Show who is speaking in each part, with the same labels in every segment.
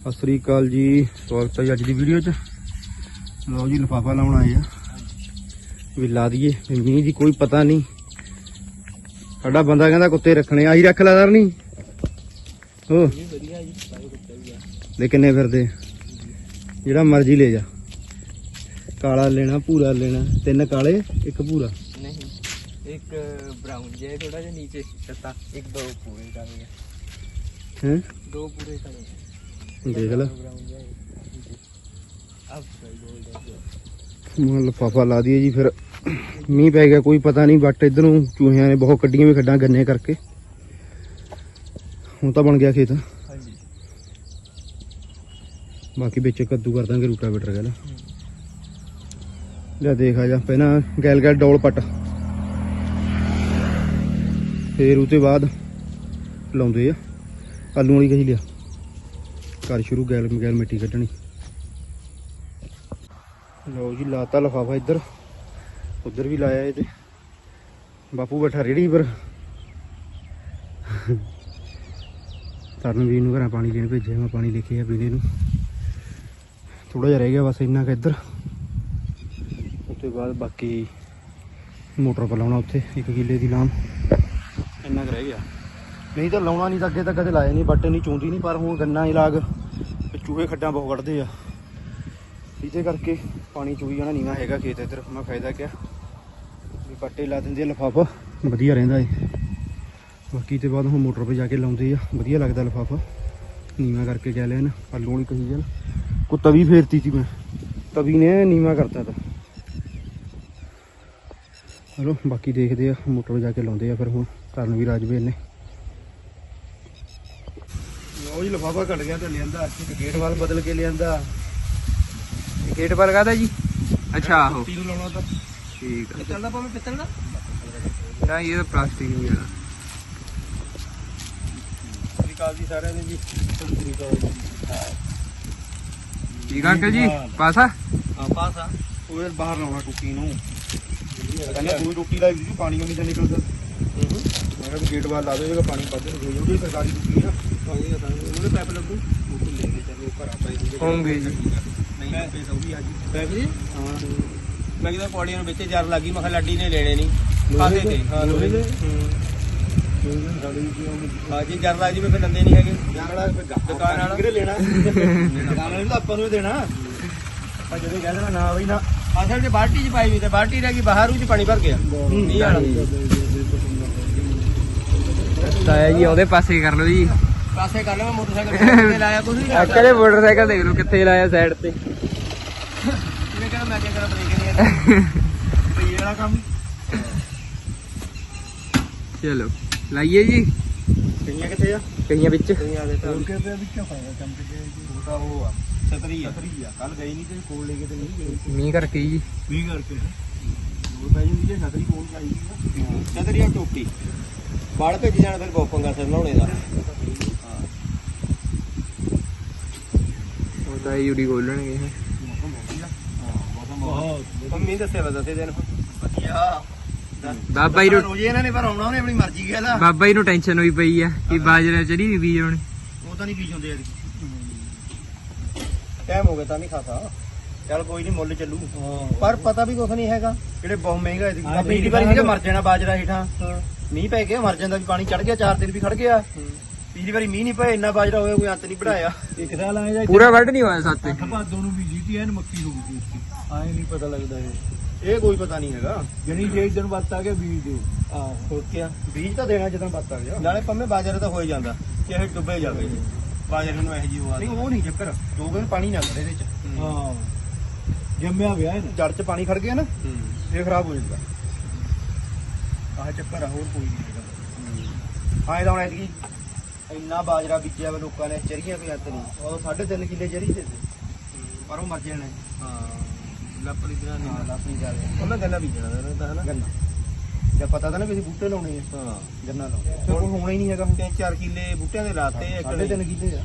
Speaker 1: ਸਤਿ ਸ੍ਰੀ ਅਕਾਲ ਜੀ ਸਵਾਗਤ ਹੈ ਅੱਜ ਦੀ ਵੀਡੀਓ 'ਚ। ਲਓ ਜੀ ਲਿਫਾਫਾ ਲਾਉਣ ਆਏ ਆ। ਵੀ ਲਾ ਦਈਏ ਮੀਂਹ ਦੀ ਕੋਈ ਪਤਾ ਨਹੀਂ। ਸਾਡਾ ਬੰਦਾ ਕਹਿੰਦਾ ਕੁੱਤੇ ਰੱਖਣੇ ਆਹੀ ਰੱਖ ਲਾ ਨਹੀਂ ਹੋ ਲੈ ਕਿੰਨੇ ਫਿਰਦੇ ਜਿਹੜਾ ਮਰਜ਼ੀ ਲੈ ਜਾ। ਕਾਲਾ ਲੈਣਾ ਭੂਰਾ ਲੈਣਾ ਤਿੰਨ ਕਾਲੇ ਇੱਕ ਭੂਰਾ।
Speaker 2: ਨਹੀਂ ਇੱਕ ਬ੍ਰਾਊਨ ਜਿਹਾ ਥੋੜਾ ਜਿਹਾ ਨੀਚੇ ਚੱਤਾ ਇੱਕ ਦੋ ਪੂਰੇ ਕਾਲੇ
Speaker 1: ਹੈ?
Speaker 2: ਦੋ ਪੂਰੇ ਕਾਲੇ
Speaker 1: ਦੇਖ ਲੈ।
Speaker 2: ਬ੍ਰਾਊਨ ਜਿਹਾ ਨੀਚੇ ਅਬ ਗੋਲਡ
Speaker 1: ਮੈਂ ਲਿਫਾਫਾ ਲਾ ਦਈਏ ਜੀ ਫਿਰ। ਮੀਂਹ ਪੈ ਗਿਆ ਕੋਈ ਪਤਾ ਨਹੀਂ ਬਟ ਇਧਰ ਨੂੰ ਚੂਹਿਆਂ ਨੇ ਬਹੁਤ ਕੱਢੀਆਂ ਵੀ ਖੱਡਾਂ ਗੰਨੇ ਕਰਕੇ। ਹੁਣ ਤਾਂ ਬਣ ਗਿਆ ਖੇਤ।
Speaker 2: ਹਾਂਜੀ।
Speaker 1: ਬਾਕੀ ਵਿੱਚ ਕੱਦੂ ਕਰ ਦਾਂਗੇ ਰੂਟਾਵੇਟਰ ਗੱਲ ਲੈ। ਦੇਖ ਆ ਜਾ ਪਹਿਲਾਂ ਗੈਲ ਗੈਲ ਡੋਲ ਪੱਟ। ਫੇਰ ਉਤੇ ਬਾਅਦ ਲਾਉਂਦੇ ਆ। ਆਲੂ ਵਾਲੀ ਕਹੀ ਲਿਆ। ਕਰ ਸ਼ੁਰੂ ਗੈਲ ਗੈਲ ਮਿੱਟੀ ਕੱਢਣੀ। ਲਓ ਜੀ, ਲਾਤਾ ਲਫਾਫਾ ਇੱਧਰ। ਉੱਧਰ ਵੀ ਲਾਇਆ ਇਹ ਤੇ। ਬਾਪੂ ਬੈਠਾ ਰੇੜੀ ਪਰ ਤਰਨਵੀਰ ਨੂੰ ਘਰਾਂ ਪਾਣੀ ਲੈਣ ਭੇਜਿਆ, ਮੈਂ ਪਾਣੀ ਲੈ ਕੇ ਆ ਪੀਣੇ ਨੂੰ। ਥੋੜਾ ਜਿਹਾ ਰਹਿ ਗਿਆ ਬਸ ਇੰਨਾ ਕੁ ਇੱਧਰ। ਉਸ ਬਾਅਦ ਬਾਕੀ ਮੋਟਰ ਪਰ ਲਾਉਣਾ ਉੱਥੇ, ਇੱਕ ਕਿੱਲੇ ਦੀ ਲਾਮ ਇੰਨਾ ਕੁ ਰਹਿ ਗਿਆ। ਨਹੀਂ ਤਾਂ ਲਾਉਣਾ ਨਹੀਂ ਤਾਂ ਅੱਗੇ ਤਾਂ ਕਦੇ ਲਾਇਆ ਨਹੀਂ ਬੱਟ ਨਹੀਂ, ਚੁੰਦੀ ਨਹੀਂ, ਪਰ ਹੁਣ ਗੰਨਾ ਹੀ ਲਾਗ ਚੂਹੇ ਖੱਡਾਂ ਬਹੁਤ ਕੱਢਦੇ ਆ। ਇਹਦੇ ਕਰਕੇ ਪਾਣੀ ਚੂਹੀ ਜਾਣਾ ਨੀਵਾ ਹੈਗਾ ਖੇਤ ਇੱਧਰ ਮੈਂ ਫਾਇਦਾ ਕਿਆ? ਵੀ ਪੱਟੇ ਲਾ ਦਿੰਦੇ ਆ ਲਫਾਫਾ। ਵਧੀਆ ਰਹਿੰਦਾ ਏ ਬਾਕੀ ਤੇ ਬਾਅਦ ਹੁਣ ਮੋਟਰ 'ਤੇ ਜਾ ਕੇ ਲਾਉਂਦੇ ਆ। ਵਧੀਆ ਲੱਗਦਾ ਲਫਾਫਾ। ਨੀਵਾ ਕਰਕੇ ਕਹਿ ਲੈਣ, ਆਲੂ ਵਾਲੀ ਕਹੀ ਜਾਨ ਕੋ ਤਵੀ ਫੇਰਤੀ ਸੀ ਮੈਂ। ਤਵੀ ਨੇ ਨੀਵਾ ਕਰਤਾ ਤਾ। ਚਲੋ, ਬਾਕੀ ਦੇਖਦੇ ਆ, ਮੋਟਰ 'ਤੇ ਜਾ ਕੇ ਲਾਉਂਦੇ ਆ ਫਿਰ ਹੁਣ। ਕਰਨ ਵੀ ਰਾਜਵੇ ਨੇ ਲੋ ਜੀ ਲਫਾਫਾ ਘਟ ਗਿਆ ਤੇ ਲਿਆਂਦਾ ਇੱਕ ਗੇਟ ਵਾਲ ਬਦਲ ਕੇ ਲਿਆਂਦਾ।
Speaker 2: ਗੇਟ ਪਰ ਕਾਦਾ ਜੀ? ਅੱਛਾ ਆਹੋ।
Speaker 1: ਟੁੱਟੀ ਨੂੰ ਲਾਉਣਾ ਤਾਂ।
Speaker 2: ਠੀਕ ਆ।
Speaker 1: ਚੱਲਦਾ ਭਾਵੇਂ ਪਿੱਤਲ ਦਾ?
Speaker 2: ਨਾ ਇਹ ਤਾਂ ਪਲਾਸਟਿਕ ਹੀ ਆ
Speaker 1: ਸ੍ਰੀਕਾਲ ਜੀ ਸਾਰਿਆਂ ਨੇ ਜੀ।
Speaker 2: ਠੀਕ ਆ ਅੰਕਲ ਜੀ? ਪਾਸਾ
Speaker 1: ਹਾਂ ਪਾਸ ਉਹ ਬਾਹਰ ਲਾਉਣਾ ਟੁੱਟੀ ਨੂੰ। ਕਹਿੰਦਾ ਦੂਈ ਟੁੱਟੀ ਲਾਈ ਸੀ ਪਾਣੀ ਨਹੀਂ ਤਾਂ ਨਿਕਲਦਾ। ਮੈਂ ਕਿਹਾ ਵੀ ਗੇਟ ਵਾਲ ਲਾ ਦੇਗਾ ਪਾਣੀ ਵੱਧ ਹੋ ਜਾਊਗਾ ਉਹਦੀ ਸਰਕਾਰੀ ਟੁੱਟੀ ਆ ਉਹਦੇ ਪੈਪ ਲੱਗੂ ਉਹ ਤੋਂ ਲੈ ਕੇ ਚੱਲੇ ਘਰ ਆਪਾਂ
Speaker 2: ਹੋਣਗੇ ਜੀ।
Speaker 1: ਨਹੀਂ ਪੈਸਾ ਉਹ ਵੀ ਆ ਜੀ। ਪੈਪ ਜੀ ਹਾਂ।
Speaker 3: ਮੈਂ ਕਿਹਾ ਪੌੜੀਆਂ ਨੂੰ ਵਿੱਚ ਜਰ ਲੱਗੀ ਮੈਂ ਕਿਹਾ ਲੱਡੀ ਨੇ ਲੈਣੇ ਨਹੀਂ। ਖਾਦੇ ਤੇ ਹਾਂ ਲੋਹੇ ਦੇ? ਹਾਂ। ਜੀ ਜਰ ਲੱਗ ਜੀ ਮੈਂ ਫਿਰ ਦੰਦੇ ਨਹੀਂ ਹੈਗੇ। ਦੁਕਾਨ ਵਾਲਾ।
Speaker 1: ਕਿਹੜੇ ਲੈਣਾ? ਦੁਕਾਨ ਵਾਲੇ ਨੂੰ ਤਾਂ ਆਪਾਂ ਨੂੰ ਦੇਣਾ। ਆਪਾਂ ਜਦੋਂ ਕਹਿ ਦੇਣਾ ਨਾ ਬਈ ਨਾ।
Speaker 3: ਅਸਲ 'ਚ ਬਾਲਟੀ 'ਚ ਪਾਈ ਹੋਈ ਤੇ ਬਾਲਟੀ ਰਹਿ ਗਈ ਬਾਹਰ ਉਹ 'ਚ ਪਾਣੀ ਭਰ ਗਿਆ। ਨਹੀਂ ਆਣਾ
Speaker 2: ਤਾਇਆ ਜੀ ਉਹਦੇ ਪਾਸੇ ਕਰ ਲਓ ਜੀ।
Speaker 3: ਪਾਸੇ ਕਰ ਮੈਂ ਮੋਟਰਸਾਈਕਲ ਤੇ ਲਾਇਆ ਕੁਝ ਨਹੀਂ
Speaker 2: ਮੋਟਰਸਾਈਕਲ ਦੇਖ ਲਓ ਕਿੱਥੇ ਲਾਇਆ ਸਾਈਡ ਤੇ।
Speaker 3: ਕਹਿੰਦਾ ਮੈਂ ਬ੍ਰੇਕ ਨਹੀਂ
Speaker 1: ਕੰਮ।
Speaker 2: ਚਲੋ ਲਾਈਏ ਜੀ।
Speaker 1: ਕਈਆਂ ਕਿੱਥੇ ਆ?
Speaker 2: ਕਈਆਂ ਵਿੱਚ।
Speaker 3: ਕਈਆਂ ਦੇ ਤਾਂ।
Speaker 1: ਹੋਰ ਕਿਤੇ ਵਿੱਚੋਂ ਪਾਇਆ ਚਮਚ ਕੇ ਉਹ ਤਾਂ ਉਹ ਆ
Speaker 3: ਛਤਰੀ ਆ।
Speaker 1: ਸਤਰੀ ਆ। ਕੱਲ ਗਈ ਨਹੀਂ ਤੇ ਕੋਲ ਲੈ ਕੇ ਤੇ ਨਹੀਂ ਗਈ
Speaker 2: ਮੀਂਹ ਕਰਕੇ ਜੀ।
Speaker 1: 20 ਕਰਕੇ। ਹੋਰ ਪੈ ਜਾਂਦੀ ਜੇ ਸਤਰੀ ਕੋਲ ਚਾਹੀਦੀ ਆ।
Speaker 3: ਛਤਰੀ ਆ ਟੋਪੀ ਬਾੜ ਭੇਜ ਜਾਣਾ ਫਿਰ ਬਹੁਤ ਪੰਗਾ ਸਿਰ ਨਹਾਉਣੇ ਦਾ।
Speaker 2: ਉਹ ਤਾਂ ਯੂਰੀ ਖੋਲਣਗੇ ਇਹ।
Speaker 3: ਮੰਮੀ ਦੱਸਿਆ ਵਾ ਦੱਸੇ ਦਿਨ।
Speaker 1: ਵਧੀਆ।
Speaker 2: ਬਾਬਾ ਜੀ ਨੂੰ
Speaker 1: ਰੋਜੇ ਇਹਨਾਂ ਨੇ ਪਰ ਆਉਣਾ ਉਹਨੇ ਆਪਣੀ ਮਰਜ਼ੀ ਗਿਆ ਲਾ
Speaker 2: ਬਾਬਾ ਜੀ ਨੂੰ ਟੈਨਸ਼ਨ ਹੋਈ ਪਈ ਆ ਕਿ ਬਾਜਰਾ ਚੜੀ ਵੀ ਬੀਜ ਹੋਣੀ
Speaker 1: ਉਹ ਤਾਂ ਨਹੀਂ ਬੀਜ ਹੁੰਦੇ ਯਾਰ।
Speaker 3: ਟਾਈਮ ਹੋ ਗਿਆ ਤਾਂ ਨਹੀਂ ਖਾਤਾ
Speaker 1: ਚੱਲ ਕੋਈ ਨਹੀਂ ਮੁੱਲ ਚੱਲੂ।
Speaker 3: ਪਰ ਪਤਾ ਵੀ ਕੁਛ ਨਹੀਂ ਹੈਗਾ।
Speaker 1: ਜਿਹੜੇ ਬਹੁਤ ਮਹਿੰਗਾ ਇਹਦੀ ਪਿਛਲੀ ਵਾਰੀ ਵੀ ਮਰ ਜਾਣਾ ਬਾਜਰਾ ਹੇਠਾਂ। ਮੀਂਹ ਪੈ ਗਿਆ ਮਰ ਜਾਂਦਾ ਵੀ ਪਾਣੀ ਚੜ ਗਿਆ ਚਾਰ ਦਿਨ ਵੀ ਖੜ ਗਿਆ। ਪਿਛਲੀ ਵਾਰੀ ਮੀਂਹ ਨਹੀਂ ਪਿਆ ਇੰਨਾ ਬਾਜਰਾ ਹੋਇਆ ਕੋਈ ਅੰਤ ਨਹੀਂ ਵਧਾਇਆ
Speaker 3: ਇੱਕ ਸਾਲ ਆਏ ਜਾ
Speaker 2: ਪੂਰਾ ਵੱਢ ਨਹੀਂ ਹੋਇਆ ਸੱਤ
Speaker 3: ਭਾਦੋਂ ਨੂੰ ਵੀ ਜੀਤੀ ਐਨ ਮੱਕੀ ਹੋ ਗਈ ਆਏ ਨਹੀਂ ਪਤਾ ਲੱਗਦਾ ਇਹ।
Speaker 1: ਇਹ ਕੋਈ ਪਤਾ ਨਹੀਂ ਹੈਗਾ।
Speaker 3: ਜਣੀ ਜੇ ਦਿਨ ਬਾਅਦ ਆ ਗਿਆ ਬੀਜ ਆ ਕੀ
Speaker 1: ਬੀਜ ਤਾਂ ਦੇਣਾ ਜਦੋਂ ਬੱਤ ਆ ਗਿਆ।
Speaker 3: ਨਾਲੇ ਪੰਮੇ ਬਾਜਰੇ ਤਾਂ ਹੋ ਹੀ ਜਾਂਦਾ ਕਿ ਇਹ ਡੁੱਬੇ ਜਾਵੇ। ਬਾਜਰੇ ਨੂੰ ਇਹੋ ਜੀ ਹੋਆ
Speaker 1: ਨਹੀਂ ਉਹ ਨਹੀਂ ਚੱਕਰ। ਦੋ ਦਿਨ ਪਾਣੀ ਨਾ ਲੱਗੇ ਇਹਦੇ ਚ।
Speaker 3: ਹਾਂ। ਜੰਮਿਆ ਵਿਆਹ ਹੈ
Speaker 1: ਜੜ ਚ ਪਾਣੀ ਖੜ ਗਿਆ ਨਾ ਇਹ ਖਰਾਬ ਹੋ ਜਾਂਦਾ। ਆਹ ਚੱਕਰ ਆ ਹੋਰ ਕੋਈ ਨਹੀਂ ਹੈਗਾ। ਹਾਂ। ਇਹਦਾ ਹੁਣ ਐਤਕੀ ਇੰਨਾ ਬਾਜਰਾ ਬੀਜਿਆ ਵਾ ਲੋਕਾਂ ਨੇ ਚਰੀਆਂ ਕੋਈ ਅੰਤ ਨਹੀਂ। ਉਹ 3.5 ਕਿੱਲੇ ਚਰੀ ਦੇ ਤੇ ਪਰ ਉਹ ਮਰ ਜਾਣੇ।
Speaker 3: ਹਾਂ ਲੱਪੜੀ ਦਿਨਾਂ ਨਹੀਂ।
Speaker 1: ਲੱਭ ਨਹੀਂ ਜਾ ਰਿਹਾ
Speaker 3: ਉਹਨਾਂ ਗੰਨਾ ਬੀਜਣਾ ਦਾ ਹਨਾ।
Speaker 1: ਗੰਨਾ। ਜੇ ਪਤਾ ਤਾਂ ਨਾ ਵੀ ਅਸੀਂ ਬੂਟੇ ਲਾਉਣੇ ਆ।
Speaker 3: ਹਾਂ।
Speaker 1: ਗੰਨਾ ਲਾਉਣਾ। ਤੇ ਉਹ ਹੋਣਾ ਹੀ ਨਹੀਂ ਹੈਗਾ। ਹੁਣ
Speaker 3: ਤਿੰਨ ਚਾਰ ਕਿੱਲੇ ਬੂਟਿਆਂ ਦੇ ਲਾਤੇ ਇੱਕ
Speaker 1: ਸਾਢੇ ਤਿੰਨ ਕਿੱਲੇ ਆ।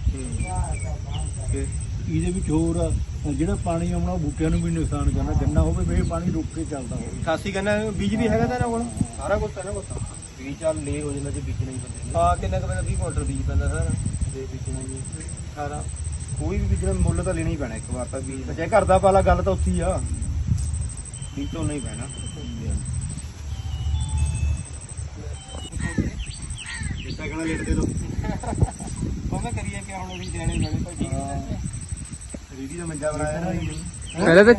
Speaker 3: ਤੇ
Speaker 4: ਇਹਦੇ ਵਿੱਚ ਹੋਰ ਆ, ਜਿਹੜਾ ਪਾਣੀ ਆਉਣਾ ਉਹ ਬੂਟਿਆਂ ਨੂੰ ਵੀ ਨੁਕਸਾਨ ਕਰਨਾ ਗੰਨਾ ਹੋਵੇ ਵੀ ਇਹ ਪਾਣੀ ਰੁਕ ਕੇ ਚੱਲਦਾ ਹੋਵੇ।
Speaker 3: 88 ਗੰਨਾ ਬੀਜ ਵੀ ਹੈਗਾ ਤਾਂ ਨਾ ਕੋਲ?
Speaker 1: ਸਾਰਾ ਕੁਝ ਤਾਂ ਨਾ ਕੋਤਾ ਵੀ ਚੱਲ ਲੇ ਹੋ ਜਾਂਦਾ ਜੇ ਬੀਜਣਾ ਹੀ ਬੰਦੇ
Speaker 3: ਹਾਂ ਕਿੰਨਾ ਕੁ ਪੈਂਦਾ 20 ਕੁਇੰਟਲ ਬੀਜ ਪੈਂਦਾ ਸਾਰਾ।
Speaker 1: ਤੇ ਬੀਜਣਾ ਹੀ।
Speaker 3: 18
Speaker 1: ਕੋਈ ਵੀ ਬੀਜਣਾ ਮੁੱਲ ਤਾਂ ਲੈਣਾ ਹੀ ਪੈਣਾ ਇੱਕ ਵਾਰ ਤਾਂ ਬੀਜ ਚਾਹੇ ਘਰ ਦਾ ਪਾਲਾ ਗੱਲ ਤਾਂ ਉੱਥੇ ਆ। ਬੀਜ ਤੋਂ ਨਹੀਂ ਪੈਣਾ। ਇੱਦਾਂ ਕਹਿਣਾ ਲੇਟ ਦੇ ਦੋ।
Speaker 3: ਉਹਨੇ ਕਰੀਏ ਕਿ ਹੁਣ ਅਸੀਂ ਦੇਣੇ ਲੈਣੇ ਭਾਈ। ਠੀਕ ਹੈ।
Speaker 1: ਰੀਡੀ ਦਾ ਮੰਜਾ ਬਣਾਇਆ ਜੀ।
Speaker 2: ਪਹਿਲਾਂ ਤਾਂ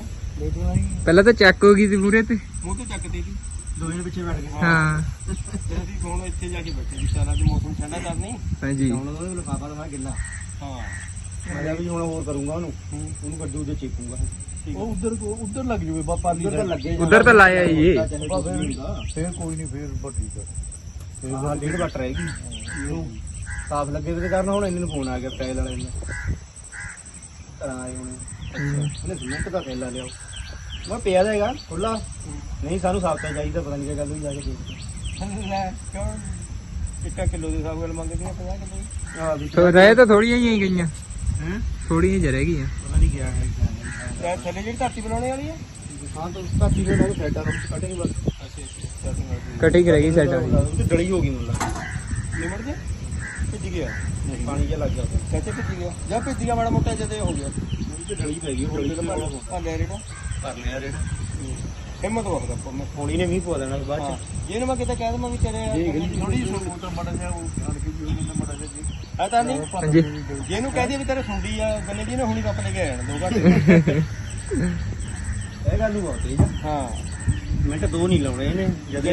Speaker 2: ਪਹਿਲਾਂ ਤਾਂ ਚੱਕ ਹੋ ਗਈ ਸੀ ਪੂਰੇ ਤੇ।
Speaker 3: ਮੂੰਹ ਤੇ ਚੱਕਦੇ ਸੀ
Speaker 1: ਦੋਵੇਂ ਪਿੱਛੇ ਬੈਠ ਗਏ।
Speaker 2: ਹਾਂ।
Speaker 3: ਤੇ ਅਸੀਂ ਹੁਣ ਇੱਥੇ ਜਾ ਕੇ ਬੈਠੇ ਸੀ ਸਾਰਾ ਅੱਜ ਮੌਸਮ ਠੰਡਾ ਕਰਨੀ
Speaker 2: ਹਾਂਜੀ।
Speaker 1: ਹੁਣ ਉਹਦਾ ਲਫਾਫਾ ਤਾਂ ਗਿੱਲਾ।
Speaker 3: ਹਾਂ।
Speaker 1: ਮੈਂ ਵੀ ਹੁਣ ਹੋਰ ਕਰੂੰਗਾ ਉਹਨੂੰ। ਉਹਨੂੰ ਕੱਢੂ ਤੇ ਚੇਪੂਗਾ
Speaker 4: ਉਹ ਉਧਰ ਉਧਰ ਲੱਗ ਜੂਵੇ ਬਾਪਾ
Speaker 1: ਲੱਗੇ
Speaker 2: ਉੱਧਰ ਤਾਂ ਲਾਇਆ ਹੀ ਇਹ।
Speaker 4: ਫੇਰ ਕੋਈ ਨਹੀਂ ਫੇਰ ਠੀਕ ਆ।
Speaker 1: ਫਿਰ ਡੇਢ ਵੱਟ ਰਹੇਗੀ ਸਾਫ਼ ਲੱਗੇ ਤੇ ਕਰਨਾ ਹੁਣ ਇਹਨਾਂ ਨੂੰ ਫੋਨ ਆ ਗਿਆ ਟਾਇਲ ਵਾਲੇ ਨੂੰ। ਘਰਾਂ ਆਏ ਹੁਣ ਉਹਨੇ ਸਿਮੈਂਟ ਦਾ ਥੈਲਾ ਲਿਆਓ। ਮੈਂ ਪਿਆ ਜਾਏਗਾ ਖੁੱਲਾ ਨਹੀਂ ਸਾਨੂੰ ਸਾਫ਼ ਤਾਂ ਚਾਹੀਦਾ ਪਤਾ ਨਹੀਂ ਕੀ ਗੱਲ ਹੋਈ ਜਾ ਕੇ ਦੇਖਦੇ
Speaker 3: ਲੈ ਕਿਉਂ ਇੱਕਾ ਕਿਲੋ ਦੇ ਹਿਸਾਬ ਨਾਲ ਮੰਗਦੇ ਆ 50 ਕਿਲੋ
Speaker 1: ਆ ਵੀ
Speaker 2: ਸੋ ਰਹਿ ਤਾਂ ਥੋੜੀਆਂ ਹੀ ਗਈਆਂ।
Speaker 1: ਹੈ?
Speaker 2: ਥੋੜੀਆਂ ਜਿਹੀ ਰਹਿ ਗਈਆਂ।
Speaker 1: ਪਤਾ ਨਹੀਂ ਗਿਆ ਹੈ
Speaker 3: ਤੇ ਥੱਲੇ ਜਿਹੜੀ ਧਰਤੀ ਬਣਾਉਣੇ ਵਾਲੀ ਆ?
Speaker 1: ਹਾਂ ਤਾਂ ਉਸ ਧਰਤੀ ਦੇ ਨਾਲ ਫੈਟਾ ਨੂੰ ਕਟਿੰਗ ਬਸ।
Speaker 3: ਅੱਛਾ ਅੱਛਾ
Speaker 2: ਕਟਿੰਗ ਰਹਿ ਗਈ
Speaker 1: ਉਹ ਡਲੀ ਹੋ ਗਈ ਮੁੱਲਾ।
Speaker 3: ਨਿਮੜ ਜੇ ਭਿੱਜ ਗਿਆ?
Speaker 1: ਪਾਣੀ ਜਿਹਾ ਲੱਗ ਗਿਆ।
Speaker 3: ਚਾਚੇ ਭਿੱਜ ਗਿਆ। ਜਾਂ ਭਿੱਜ ਗਿਆ ਮਾੜਾ ਮੋਟਾ ਜਦੇ ਹੋ ਗਿਆ।
Speaker 1: ਉਹਦੀ ਤੇ ਡਲੀ ਪੈ ਗਈ ਉਹ ਡਲੀ ਤੇ
Speaker 3: ਆ ਲੈ ਰੇੜਾ।
Speaker 1: ਕਰ ਲਿਆ ਰੇਟ
Speaker 3: ਹਿੰਮਤ ਵਖਦਾ ਆਪਾਂ ਮੈਂ
Speaker 1: ਹੋਣੀ ਨੇ ਮੀਂਹ ਪਵਾ ਦੇਣਾ ਬਾਅਦ
Speaker 3: ਹਾਂ।
Speaker 1: ਚ
Speaker 3: ਜੇ ਨੂੰ ਮੈਂ ਕਿਤੇ ਕਹਿ ਦਵਾਂ ਵੀ ਤੇਰੇ
Speaker 4: ਥੋੜੀ ਜਿਹੀ ਤਾਂ ਮੜਾ ਜਿਹਾ ਉਹ ਆਣ ਕੇ ਜੀ ਉਹਨਾਂ ਮੜਾ ਜਿਹਾ ਜੀ।
Speaker 3: ਹੈ ਤਾਂ ਨਹੀਂ?
Speaker 2: ਹਾਂਜੀ।
Speaker 3: ਜੇ ਇਹਨੂੰ ਕਹਿ ਦਈਏ ਵੀ ਤੇਰੇ ਸੁੰਡੀ ਆ ਗੰਨੇ ਜੀ ਨੇ ਹੁਣੀ ਕੱਪ ਲੈ ਕੇ ਆ ਜਾਣਾ ਦੋ ਘੰਟੇ।
Speaker 1: ਇਹ ਗੱਲ ਨੂੰ ਬਹੁਤ ਤੇਜ਼ ਆ।
Speaker 3: ਹਾਂ।
Speaker 1: ਮਿੰਟ ਦੋ ਨਹੀਂ ਲਾਉਣੇ ਇਹਨੇ ਜਦੇ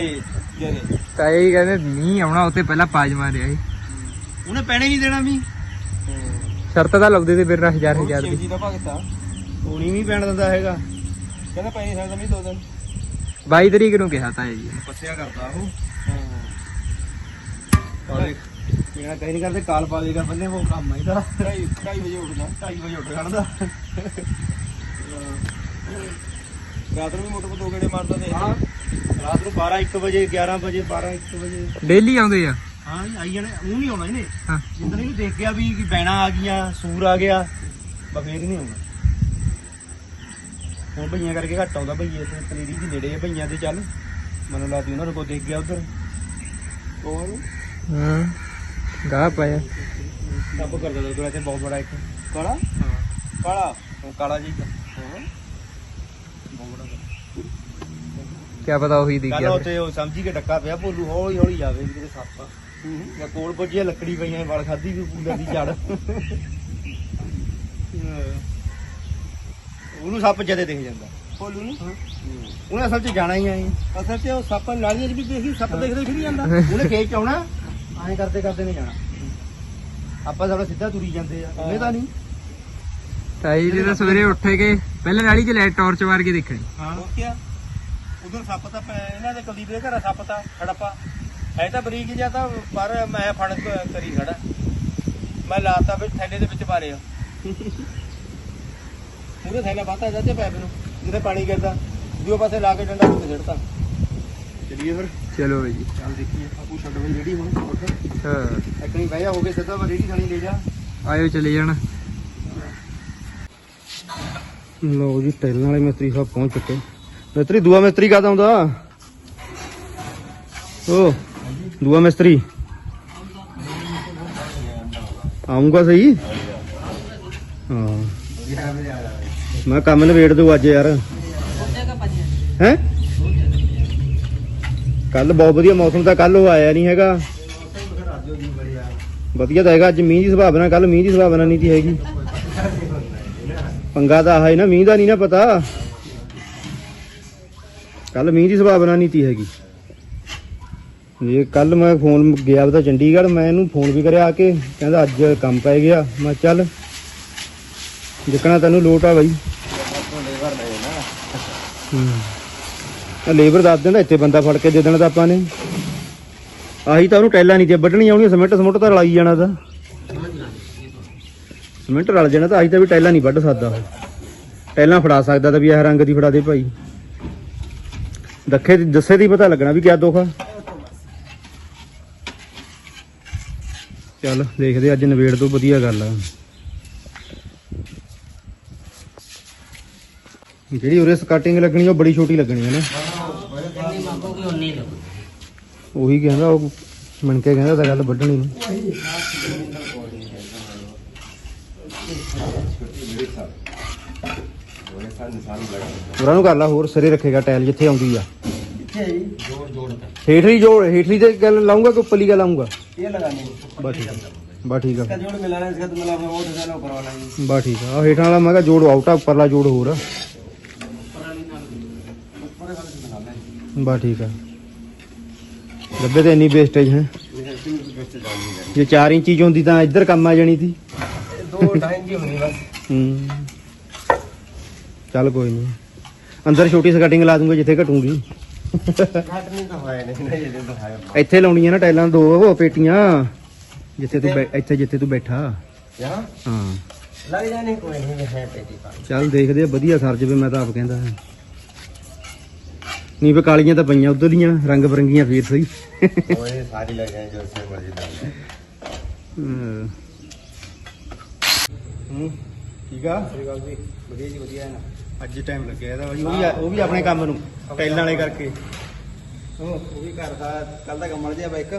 Speaker 3: ਜਦੇ
Speaker 2: ਤਾਂ ਇਹ ਕਹਿੰਦੇ ਮੀਂਹ ਆਉਣਾ ਉੱਤੇ ਪਹਿਲਾਂ ਪਾਜ ਮਾਰਿਆ ਇਹ
Speaker 1: ਉਹਨੇ ਪੈਣੇ ਨਹੀਂ ਦੇਣਾ ਵੀ।
Speaker 2: ਸ਼ਰਤ ਤਾਂ ਲਾਉਂਦੇ ਤੇ ਫਿਰ ਹਜ਼ਾਰ ਹਜ਼ਾਰ
Speaker 3: ਸ਼ਿਵ
Speaker 2: ਦੀ।
Speaker 3: ਜੀ ਦਾ ਭਗਤ ਆ।
Speaker 1: ਉਹ ਨਹੀਂ ਵੀ ਪੈਣ ਦਿੰਦਾ ਹੈਗਾ।
Speaker 3: ਕਹਿੰਦਾ ਪੈ ਨਹੀਂ ਸਕਦਾ ਵੀ ਦੋ ਦਿਨ।
Speaker 2: 22 ਤਰੀਕ ਨੂੰ ਕਿਹਾ ਤਾਂ ਜੀ।
Speaker 1: ਪੱਸਿਆ ਕਰਦਾ ਉਹ।
Speaker 3: ਹਾਂ।
Speaker 1: ਜਿਹੜਾ ਕਹੀ ਨਹੀਂ ਕਰਦੇ ਕਾਲ ਪਾ ਦੇਗਾ ਬੰਨੇ ਉਹ ਕੰਮ ਆ ਇਹਦਾ।
Speaker 3: ਢਾਈ ਢਾਈ ਵਜੇ ਉੱਠਦਾ
Speaker 1: 2:30 ਵਜੇ ਉੱਠ ਖੜਦਾ।
Speaker 3: ਰਾਤ ਨੂੰ ਵੀ ਮੋਟਰ ਕੋ ਦੋ ਗੇੜੇ ਮਾਰਦਾ ਤੇ
Speaker 1: ਹਾਂ। ਰਾਤ ਨੂੰ 12 1 ਵਜੇ 11 ਵਜੇ 12 1 ਵਜੇ।
Speaker 2: ਡੇਲੀ ਆਉਂਦੇ ਆ।
Speaker 1: ਹਾਂ ਆਈ ਜਾਣੇ ਉਹ ਨਹੀਂ ਆਉਣਾ ਇਹਨੇ।
Speaker 2: ਹਾਂ।
Speaker 1: ਜਿੰਦਰ ਇਹਨੂੰ ਦੇਖ ਗਿਆ ਵੀ ਕਿ ਬੈਣਾ ਆ ਗਈਆਂ ਸੂਰ ਆ ਗਿਆ ਬਸ ਫੇਰ ਨਹੀਂ ਆਉਣਾ। ਹੁਣ ਭਈਆਂ ਕਰਕੇ ਘੱਟ ਆਉਂਦਾ ਭਈਏ ਤੇ ਪਨੀਰੀ ਦੀ ਨੇੜੇ ਆ ਭਈਆਂ ਦੇ ਚੱਲ। ਮੈਨੂੰ ਲੱਗਦੀ ਉਹਨਾਂ ਨੂੰ ਕੋ ਦੇਖ ਗਿਆ ਉਧਰ।
Speaker 3: ਕੋਲ
Speaker 2: ਹਾਂ ਗਾਹ ਪਾਇਆ।
Speaker 1: ਸਭ ਕਰਦਾ ਦੋਲਾ ਤੇ ਬਹੁਤ ਬੜਾ ਇੱਕ।
Speaker 3: ਕਾਲਾ?
Speaker 1: ਹਾਂ।
Speaker 3: ਕਾਲਾ?
Speaker 1: ਉਹ ਕਾਲਾ ਜੀ। ਇੱਕ
Speaker 3: ਹਾਂ
Speaker 1: ਬਹੁਤ ਬੜਾ
Speaker 2: ਕੀ ਪਤਾ ਉਹੀ ਦਿਖ
Speaker 1: ਕੱਲ
Speaker 2: ਗਿਆ ਫਿਰ।
Speaker 1: ਉੱਥੇ ਉਹ ਸਮਝੀ ਕੇ ਡੱਕਾ ਪਿਆ ਭੋਲੂ ਹੌਲੀ ਹੌਲੀ ਜਾਵੇ ਵੀ ਕਿਤੇ ਸੱਪ ਆ। ਜਾਂ ਕੋਲ ਪੁੱਜੀਆਂ ਲੱਕੜੀ ਪਈਆਂ ਵਲ ਖਾਦੀ ਵੀ ਪੂੰਡਾ ਦੀ ਜੜ। ਉਹਨੂੰ ਸੱਪ ਜਦੇ ਦਿਖ ਜਾਂਦਾ।
Speaker 3: ਭੋਲੂ ਨੂੰ?
Speaker 1: ਉਹਨੇ ਅਸਲ 'ਚ ਜਾਣਾ ਹੀ ਆਏ
Speaker 3: ਅਸਲ ਤੇ ਉਹ ਸੱਪ ਨਾਲੀਆਂ 'ਚ ਵੀ ਦੇਖੀ ਸੱਪ ਦੇਖਦੇ ਫਿਰ ਜਾਂਦਾ।
Speaker 1: ਉਹਨੇ ਖੇਤ 'ਚ ਆਉਣਾ ਐਂ ਕਰਦੇ ਕਰਦੇ ਨਹੀਂ ਜਾਣਾ। ਆਪਾਂ ਸਾਡਾ ਸਿੱਧਾ ਤੁਰੀ ਜਾਂਦੇ ਆ ਉਹਨੇ ਤਾਂ ਨਹੀਂ।
Speaker 2: ਤਾਈ ਜੀ ਤਾਂ ਸਵੇਰੇ ਉੱਠ ਕੇ ਪਹਿਲਾਂ ਨਾਲੀ 'ਚ ਲਾਈਟ ਟਾਰਚ ਮਾਰ ਕੇ ਦੇਖਣੀ।
Speaker 1: ਹਾਂ।
Speaker 3: ਉਹ ਕਿਆ ਉਧਰ ਸੱਪ ਤਾਂ ਪੈ- ਇਹਨਾਂ ਦੇ ਕੁਲਦੀਪ ਦੇ ਘਰ ਸੱਪ ਤਾਂ ਖੜਪਾ। ਹੈ ਤਾਂ ਬਰੀਕ ਜਿਹਾ ਤਾਂ ਪਰ ਮੈਂ ਫੜ ਕਰੀ ਖੜਾ। ਮੈਂ ਲਾਤਾ ਵਿੱਚ ਥੈਲੇ ਦੇ ਵਿੱਚ ਪਾਰਿਆ ਪੂਰੇ ਥੈਲਾ ਬਾਤਾ ਜਾਂਦੇ ਪੈਪ ਨੂੰ ਜਿਹਦੇ ਪਾਣੀ ਗਿਰਦਾ। ਦੂਏ ਪਾਸੇ ਲਾ ਕੇ ਡੰਡਾ ਉੱਤੇ ਛੱਡਤਾ
Speaker 1: ਚਲੀਏ ਫਿਰ।
Speaker 2: ਚਲੋ ਜੀ।
Speaker 1: ਚੱਲ ਦੇਖੀਏ ਆਪੂ ਛੱਡ ਬਈ ਰੇੜੀ ਹੁਣ
Speaker 2: ਹਾਂ।
Speaker 1: ਇੱਕ ਨਹੀਂ ਬਹਿ ਜਾ ਹੋ ਕੇ ਸਿੱਧਾ ਮੈਂ ਰੇੜੀ ਥਾਣੀ ਲੈ ਜਾ।
Speaker 2: ਆਇਓ ਚਲੇ ਜਾਣਾ।
Speaker 1: ਲਓ ਜੀ ਟੈਲਾਂ ਵਾਲੇ ਮਿਸਤਰੀ ਸਾਹਿਬ ਪਹੁੰਚ ਚੁੱਕੇ। ਮਿਸਤਰੀ ਦੂਆ ਮਿਸਤਰੀ ਕਦ ਆਉਂਦਾ? ਓ। ਦੂਆ ਮਿਸਤਰੀ? ਆਉਂਗਾ ਸਹੀ? ਹਾਂ। ਮੈਂ ਕੰਮ ਨਵੇੜ ਦੂ ਅੱਜ ਯਾਰ। ਹੈ? ਕੱਲ ਬਹੁਤ ਵਧੀਆ ਮੌਸਮ ਤਾਂ ਕੱਲ ਉਹ ਆਇਆ ਨਹੀਂ ਹੈਗਾ। ਵਧੀਆ ਤਾਂ ਹੈਗਾ, ਅੱਜ ਮੀਂਹ ਦੀ ਸੰਭਾਵਨਾ, ਕੱਲ ਮੀਂਹ ਦੀ ਸੰਭਾਵਨਾ ਨਹੀਂ ਸੀ ਹੈਗੀ। ਪੰਗਾ ਤਾਂ ਆਹ ਹੈ ਨਾ, ਮੀਂਹ ਦਾ ਨਹੀਂ ਨਾ ਪਤਾ। ਕੱਲ ਮੀਂਹ ਦੀ ਸੰਭਾਵਨਾ ਨਹੀਂ ਤੀ ਹੈਗੀ। ਜੇ ਕੱਲ ਮੈਂ ਫੋਨ ਗਿਆ ਤਾਂ ਚੰਡੀਗੜ੍ਹ, ਮੈਂ ਇਹਨੂੰ ਫੋਨ ਵੀ ਕਰਿਆ ਆ ਕੇ, ਕਹਿੰਦਾ ਅੱਜ ਕੰਮ ਪੈ ਗਿਆ। ਮੈਂ ਚੱਲ ਜਿੱਕਣਾ ਤੈਨੂੰ ਲੋਟ ਆ ਬਾਈ। ਹੂੰ। ਲੇਬਰ ਦੱਸ ਦਿੰਦਾ, ਇੱਥੇ ਬੰਦਾ ਫੜ ਕੇ ਦੇ ਦੇਣਾ ਤਾਂ ਆਪਾਂ ਨੇ। ਆਹੀ ਤਾਂ ਉਹਨੂੰ ਟੈਲਾਂ ਨਹੀਂ ਤੇ ਵੱਢਣੀ ਆਉਣੀ ਸਿਮੈਂਟ ਸਮੁੱਟ ਤਾਂ ਰਲਾਈ ਜਾਣਾ ਤਾਂ। ਸਿਮੈਂਟ ਰਲ ਜਾਣਾ ਤਾਂ ਆਹੀ ਤਾਂ ਵੀ ਟੈਲਾਂ ਨਹੀਂ ਵੱਢ ਸਕਦਾ। ਉਹ ਟੈਲਾਂ ਫੜਾ ਸਕਦਾ ਤਾਂ ਵੀ ਇਹ ਰੰਗ ਦੀ ਫੜਾ ਦੇ ਭਾਈ। ਦੱਖੇ ਦੀ ਦੱਸੇ ਦੀ ਪਤਾ ਲੱਗਣਾ ਵੀ ਕਿਆ ਦੁੱਖ ਚੱਲ ਦੇਖਦੇ ਅੱਜ ਨਵੇੜ ਤੋਂ ਵਧੀਆ ਗੱਲ ਆ। ਜਿਹੜੀ ਉਰੇ ਸਕਟਿੰਗ ਲੱਗਣੀ ਉਹ ਬੜੀ ਛੋਟੀ ਲੱਗਣੀ ਹੈ ਨਾ। ਉਹੀ ਕਹਿੰਦਾ ਉਹ ਮਣ ਕੇ ਕਹਿੰਦਾ ਤਾਂ ਗੱਲ ਵੱਢਣੀ ਨੂੰ। ਉਹਨਾਂ ਨੂੰ ਕਰ ਲਾ ਹੋਰ ਸਿਰੇ ਰੱਖੇਗਾ ਟਾਇਲ ਜਿੱਥੇ ਆਉਂਦੀ ਆ।
Speaker 3: ਜੋੜ ਜੋੜ
Speaker 1: ਹੇਠਲੀ ਜੋੜ ਹੇਠਲੀ ਤੇ ਗੱਲ ਲਾਉਂਗਾ ਕਿ ਉੱਪਰਲੀ ਗੱਲ ਲਾਉਂਗਾ?
Speaker 3: ये लगानी
Speaker 1: ਬਸ ਠੀਕ ਆ ਬਸ ਠੀਕ ਆ
Speaker 3: इसका जोड़ मिलाना है, इसका तो मिला वो डिजाइन ऊपर वाला ही
Speaker 1: ਬਸ ਠੀਕ ਆ ਆਹ ਹੇਠਾਂ ਵਾਲਾ ਮੈਂ ਕਿਹਾ ਜੋੜ ਆਊਟ ਆ ਉੱਪਰਲਾ ਜੋੜ ਹੋਰ ਆ
Speaker 3: ऊपर वाला से बनाना है
Speaker 1: ਬਸ ਠੀਕ ਆ ਗੱਬੇ ਤੇ ਇੰਨੀ ਵੇਸਟੇਜ ਹੈ
Speaker 3: ये ऐसे में बेस्ट डालनी है
Speaker 1: ਜੇ 4 ਇੰਚੀ ਚ ਹੁੰਦੀ ਤਾਂ ਇੱਧਰ ਕੰਮ ਆ ਜਾਣੀ ਸੀ
Speaker 3: ये दो ढाई इंची होनी बस
Speaker 1: ਹੂੰ ਚੱਲ ਕੋਈ ਨਹੀਂ ਅੰਦਰ ਛੋਟੀ ਸਕਟਿੰਗ ਲਾ ਦੂੰਗਾ ਜਿੱਥੇ ਘਟੂਗੀ ਇੱਥੇ ਲਾਉਣੀਆਂ ਨਾ ਟਾਈਲਾਂ ਦੋ ਪੇਟੀਆਂ ਜਿੱਥੇ ਤੂੰ ਇੱਥੇ? ਜਿੱਥੇ ਤੂੰ ਬੈਠਾ। ਚੱਲ ਦੇਖਦੇ ਆ ਵਧੀਆ ਸਰ ਜਵੇ ਮੈਂ ਤਾਂ ਆਪ ਕਹਿੰਦਾ। ਹਾਂ। ਵੀ ਕਾਲੀਆਂ ਤਾਂ ਪਈਆਂ ਉਧਰ ਦੀਆਂ ਰੰਗ ਬਰੰਗੀਆਂ ਫੇਰ ਸਹੀ। ਠੀਕ ਆ?
Speaker 3: ਗੱਲ ਜੀ ਵਧੀਆ ਜੀ ਵਧੀਆ ਹੈ ਨਾ?
Speaker 1: ਅੱਜ ਟਾਈਮ ਲੱਗਿਆ ਇਹਦਾ ਬਾਈ। ਉਹ ਵੀ ਉਹ ਵੀ ਆਪਣੇ ਕੰਮ ਨੂੰ ਟਾਈਲਾਂ ਵਾਲੇ ਕਰਕੇ।
Speaker 3: ਉਹ ਉਹ ਵੀ ਕਰਦਾ ਕੱਲ ਦਾ ਕੰਮਲ ਜਿਹਾ ਬਾਈਕ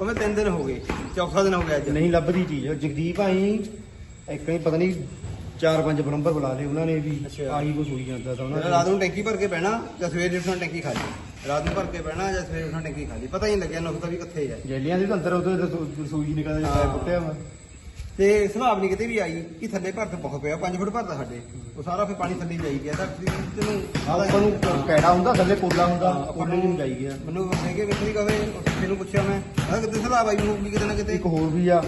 Speaker 3: ਉਹਨੇ ਤਿੰਨ ਦਿਨ ਹੋ ਗਏ ਚੌਥਾ ਦਿਨ ਹੋ ਗਿਆ ਅੱਜ।
Speaker 1: ਨਹੀਂ ਲੱਭਦੀ ਚੀਜ਼ ਜਗਦੀਪ ਆਈ ਇੱਕ ਹੀ ਪਤਾ ਨਹੀਂ ਚਾਰ ਪੰਜ ਬਰੰਬਰ ਬੁਲਾ ਲਏ ਉਹਨਾਂ ਨੇ ਵੀ
Speaker 3: ਅੱਛਾ।
Speaker 1: ਆਹੀ ਕੁਝ ਹੋਈ ਜਾਂਦਾ ਤਾਂ ਉਹਨਾਂ
Speaker 3: ਰਾਤ ਨੂੰ ਟੈਂਕੀ ਭਰ ਕੇ ਬਹਿਣਾ ਜਾਂ ਸਵੇਰੇ ਉੱਠਣਾ ਟੈਂਕੀ ਖਾਲੀ। ਰਾਤ ਨੂੰ ਭਰ ਕੇ ਬਹਿਣਾ ਜਾਂ ਸਵੇਰੇ ਉੱਠਣਾ ਟੈਂਕੀ ਖਾਲੀ। ਪਤਾ ਹੀ ਨਹੀਂ ਲੱਗਿਆ ਨੁਕਤਾ ਵੀ ਕਿੱਥੇ ਹੈ
Speaker 1: ਜੈਲੀਆਂ ਦੇ ਤਾਂ ਅੰਦਰ ਉਹਦੇ ਰਸੋ- ਰਸੋਈ ਨਿਕਲਦਾ
Speaker 3: ਹਾਂ।
Speaker 1: ਜਾਂਦਾ ਕੁੱਟਿਆ ਵਾ।
Speaker 3: ਤੇ ਸੁਭਾਵ ਨਹੀਂ ਕਿਤੇ ਵੀ ਆਈ ਕਿ ਥੱਲੇ ਭਰਤ ਬਹੁਤ ਪਿਆ 5 ਫੁੱਟ ਭਰਤਾ ਸਾਡੇ। ਉਹ ਸਾਰਾ ਫਿਰ ਪਾਣੀ ਥੱਲੇ ਹੀ ਜਾਈ ਗਿਆ ਤਾਂ ਤੈਨੂੰ
Speaker 1: ਉੱਪਰ ਨੂੰ ਕੈੜਾ ਹੁੰਦਾ ਥੱਲੇ ਪੋਲਾ ਹੁੰਦਾ ਪੋਲੇ ਨੂੰ ਜਾਈ ਗਿਆ।
Speaker 3: ਮੈਨੂੰ ਕਹਿੰਗੇ ਵੀ ਨਹੀਂ ਕਹੇ ਤੈਨੂੰ ਪੁੱਛਿਆ ਮੈਂ ਮੈਂ ਕਿਤੇ ਸੁਭਾਵ ਆਈ ਹੋਊਗੀ ਕਿਤੇ ਨਾ ਕਿਤੇ।
Speaker 1: ਇੱਕ ਹੋਰ ਵੀ ਆ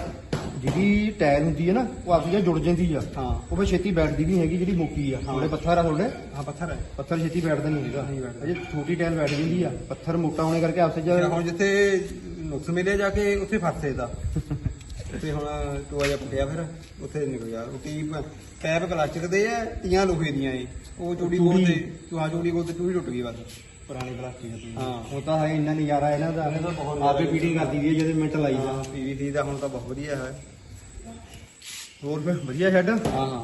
Speaker 1: ਜਿਹੜੀ ਟਾਇਲ ਹੁੰਦੀ ਹੈ ਨਾ ਉਹ ਆਪਣੀਆਂ ਜੁੜ ਜਾਂਦੀ ਆ।
Speaker 3: ਹਾਂ।
Speaker 1: ਉਹ ਫੇ ਛੇਤੀ ਬੈਠਦੀ ਵੀ ਹੈਗੀ ਜਿਹੜੀ ਮੋਟੀ ਆ। ਥੋੜੇ ਪੱਥਰ ਆ ਥੋੜੇ
Speaker 3: ਹਾਂ ਪੱਥਰ ਹੈ
Speaker 1: ਪੱਥਰ ਛੇਤੀ ਬੈਠਦਾ ਨਹੀਂ ਹੈਗਾ। ਅਜੇ ਛੋਟੀ ਟਾਇਲ ਬੈਠ ਜਾਂਦੀ ਆ। ਪੱਥਰ ਮੋਟਾ ਹੋਣੇ ਕਰਕੇ ਆਪਸੇ ਜਾ
Speaker 3: ਹੁਣ ਜਿੱਥੇ ਨੁਕਸ ਮਿਲੇ ਜਾ ਕੇ ਉੱਥੇ ਫਸੇ ਦਾ ਉੱਥੇ ਹੁਣ ਟੋਆ ਜਿਹਾ ਪੁੱਟਿਆ ਫਿਰ ਉੱਥੇ ਨਿਕਲ ਗਿਆ ਉਹ ਕੀ ਪ- ਪੈਪ ਪਲਾਸਟਿਕ ਦੇ ਆ ਤੀਆਂ ਲੋਹੇ ਦੀਆਂ ਏ ਉਹ ਚੂੜੀ ਕੋਲ। ਤੇ ਚੂਹਾ ਚੂੜੀ ਕੋਲ ਤੇ ਚੂੜੀ ਟੁੱਟ ਗਈ ਬਸ।
Speaker 1: ਪੁਰਾਣੀ ਪਲਾਸਟਿਕ ਦੀ
Speaker 3: ਹਾਂ
Speaker 1: ਉਹ ਤਾਂ ਹੈ ਇੰਨਾ ਨਜ਼ਾਰਾ ਇਹਨਾਂ ਦਾ।
Speaker 3: ਇਹਦਾ ਬਹੁਤ
Speaker 1: ਆਪੇ ਫੀਡਿੰਗ ਕਰਦੀ ਦੀ ਹੈ ਜਦੋਂ ਮਿੰਟ ਲਾਈ ਜਾ
Speaker 3: ਪੀਵੀਸੀ ਦਾ ਹੁਣ ਤਾਂ ਬਹੁਤ ਵਧੀਆ ਹੈ।
Speaker 1: ਹੋਰ ਫਿਰ ਵਧੀਆ ਛੱਡ
Speaker 3: ਹਾਂ ਹਾਂ।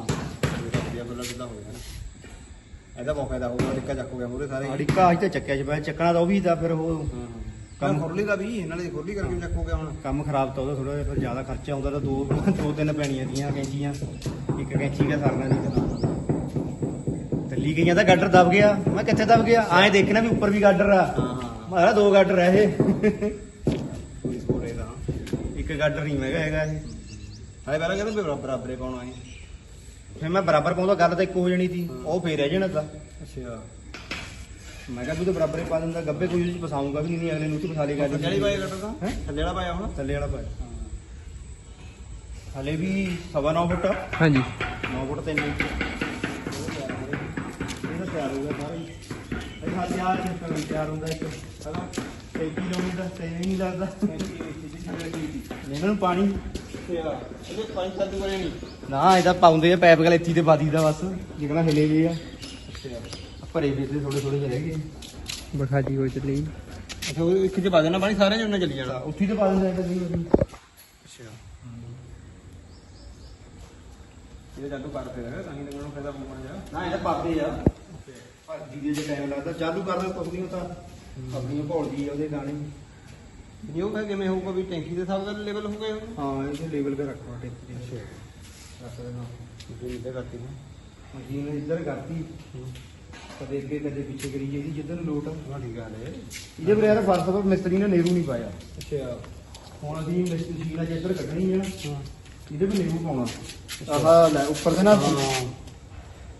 Speaker 3: ਵਧੀਆ ਬੱਲਾ ਕਿੱਦਾਂ ਹੋ ਗਿਆ। ਨਾ ਇਹਦਾ ਬਹੁਤ ਫਾਇਦਾ ਹੋਊਗਾ ਡਿੱਕਾ ਚੱਕ ਹੋ ਗਿਆ ਮੂਰੇ ਸਾਰੇ।
Speaker 1: ਸਾਡੀ ਘਾਹ ਤੇ ਚੱਕਿਆ ਚ ਪਿਆ ਚੱਕਣਾ ਤਾਂ ਉਹ ਵੀ ਤਾਂ ਫਿਰ ਉਹ
Speaker 3: ਕੰਮ ਖੁਰਲੀ ਦਾ ਵੀ ਇਹਨਾਂ ਨੇ ਖੁਰਲੀ ਕਰਕੇ ਚੱਕ ਹੋ ਗਿਆ ਹੁਣ।
Speaker 1: ਕੰਮ ਖਰਾਬ ਤਾਂ ਉਹਦਾ ਥੋੜਾ ਜਿਹਾ ਜ਼ਿਆਦਾ ਖਰਚਾ ਆਉਂਦਾ ਤਾਂ ਦੋ ਦੋ ਤਿੰਨ ਪੈਣੀਆਂ ਦੀਆਂ ਕੈਂਚੀਆਂ ਇੱਕ ਕੈਂਚੀ ਦਾ ਸਰਨਾ ਨਹੀਂ ਤਾਂ ਤੱਲੀ ਗਈਆਂ ਤਾਂ ਗਾਡਰ ਦਬ ਗਿਆ ਮੈਂ ਕਿੱਥੇ ਦਬ ਗਿਆ? ਐਂ ਦੇਖਣਾ ਵੀ ਉੱਪਰ ਵੀ ਗਾਡਰ ਆ।
Speaker 3: ਹਾਂ ਹਾਂ।
Speaker 1: ਮਾਰਾ ਦੋ ਗਾਡਰ ਆ ਇਹ।
Speaker 3: ਸਕੋਰੇ ਦਾ।
Speaker 1: ਇੱਕ ਗਾਡਰ ਨਹੀਂ ਹੈਗਾ ਹੈਗਾ ਇਹ।
Speaker 3: ਹਾਏ ਪਹਿਲਾਂ ਕਹਿੰਦੇ ਬਰਾਬਰ ਬਰਾਬਰੇ ਪਾਉਣਾ ਹੈ
Speaker 1: ਫਿਰ ਮੈਂ ਬਰਾਬਰ ਪਾਉਂਦਾ ਗੱਲ ਤਾਂ ਇੱਕ ਹੋ ਜਾਣੀ ਸੀ। ਉਹ ਫੇਰ ਰਹਿ ਜਾਣਾ ਤਾਂ।
Speaker 3: ਅੱਛਾ।
Speaker 1: ਮੈਂ ਕਿਹਾ ਵੀ ਤਾਂ ਬਰਾਬਰ ਹੀ ਪਾ ਦਿੰਦਾ ਗੱਬੇ ਕੋਈ ਉਹਦੇ ਚ ਫਸਾਉਂਗਾ ਵੀ ਨਹੀਂ ਅਗਲੇ ਨੂੰ ਚ ਫਸਾ ਲੇਗਾ
Speaker 3: ਥੱਲੇ ਵਾਲੀ ਪਾਇਆ ਤਾਂ?
Speaker 1: ਹੈਂ?
Speaker 3: ਥੱਲੇ ਵਾਲਾ ਪਾਇਆ ਹੁਣ?
Speaker 1: ਥੱਲੇ ਵਾਲਾ ਪਾਇਆ। ਹਲੇ ਵੀ ਸਵਾ ਨੌ ਫੁੱਟ
Speaker 2: ਹਾਂਜੀ।
Speaker 1: 9 ਫੁੱਟ 3 ਇੰਚ। ਇਹਦਾ ਤਿਆਰ ਹੋ ਗਿਆ ਸਾਰਾ ਹੀ। ਇਹ ਹਾਲ ਯਾਰ ਚ ਤਿਆਰ ਹੁੰਦਾ ਇੱਕ। ਹਨਾ 23 ਕਿਲੋਮੀਟਰ ਤੇ ਨਹੀਂ ਲੱਗਦਾ। ਇਹਨਾਂ ਨੂੰ ਪਾਣੀ।
Speaker 3: ਇਹਦੇ ਪਾਣੀ ਚੱਲੂ ਕਰੇ ਨਹੀਂ
Speaker 1: ਨਾ ਇਹਦਾ ਪਾਉਂਦੇ ਆ ਪੈਪ ਗਲ ਇੱਥੇ ਤੇ ਬਾਦੀ ਦਾ ਬਸ। ਜਿਕਣਾ ਹਿਲੇ ਜੇ ਆ।
Speaker 3: ਅੱਛਾ।
Speaker 1: ਭਰੇ ਵੀ ਤੇ ਥੋੜੇ ਥੋੜੇ ਜਿਹੇ ਰਹਿ ਗਏ।
Speaker 2: ਬਖਾਜੀ ਹੋ ਚੱਲੀ।
Speaker 3: ਅੱਛਾ ਉਹ ਇੱਕ ਚ ਪਾ ਦੇਣਾ ਪਾਣੀ ਸਾਰੇ ਜੁੜਨੇ ਚੱਲੀ ਜਾਣਾ।
Speaker 1: ਉੱਥੇ ਤੇ ਪਾ ਆ ਕਦੀ ਕਦੀ
Speaker 3: ਅੱਛਾ। ਇਹ ਜਾਦੂ ਕਰ ਫਿਰ ਤਾਂ ਹੀ ਲੱਗਣਾ ਫਾਇਦਾ ਪੂਰਾ ਜਾ
Speaker 1: ਨਾ ਇਹਦਾ ਪਾਦੇ ਆ। ਪਰ ਜਿਹਦੇ ਜੇ ਟਾਈਮ ਲੱਗਦਾ ਚਾਲੂ ਕਰਨਾ ਕੁਛ ਨਹੀਂ ਤਾਂ ਆਪਣੀ ਭੌਲਦੀ ਆ ਉਹਦੇ ਗਾਣੇ
Speaker 3: ਉਹ ਕਹ ਕਿਵੇਂ ਹੋਊਗਾ ਵੀ ਟੈਂਕੀ ਦੇ ਹਿਸਾਬ ਦਾ ਲੈਵਲ ਹੋਊਗਾ ਇਹ
Speaker 1: ਹਾਂ ਇਹਦੇ ਲੈਵਲ ਤੇ ਰੱਖਵਾ ਟੈਂਕੀ ਦੇ। ਰੱਖ ਦੇਣਾ।
Speaker 3: ਜੀ ਤੇ ਕਰਤੀ ਨਾ।
Speaker 1: ਮਸ਼ੀਨ ਇੱਧਰ ਕਰਤੀ। ਕਦੇ ਅੱਗੇ ਕਦੇ ਪਿੱਛੇ ਕਰੀ ਜਾਂਦੀ ਜਿੱਧਰ ਨੂੰ ਲੋਟ ਆ।
Speaker 3: ਤੁਹਾਡੀ ਗੱਲ ਹੈ
Speaker 1: ਇਹਦੇ ਪਰ ਯਾਰ ਫਰਸ ਪਰ ਮਿਸਤਰੀ ਨੇ ਨੇਰੂ ਨਹੀਂ ਪਾਇਆ।
Speaker 3: ਅੱਛਾ।
Speaker 1: ਹੁਣ ਅਸੀਂ ਮਿਸਤਰੀ ਮਸ਼ੀਨ ਆ ਜਿੱਧਰ ਕੱਢਣੀ ਆ। ਇਹਦੇ ਵੀ ਨੇਰੂ ਪਾਉਣਾ। ਆਹ ਲੈ ਉੱਪਰ ਤੇ ਨਾ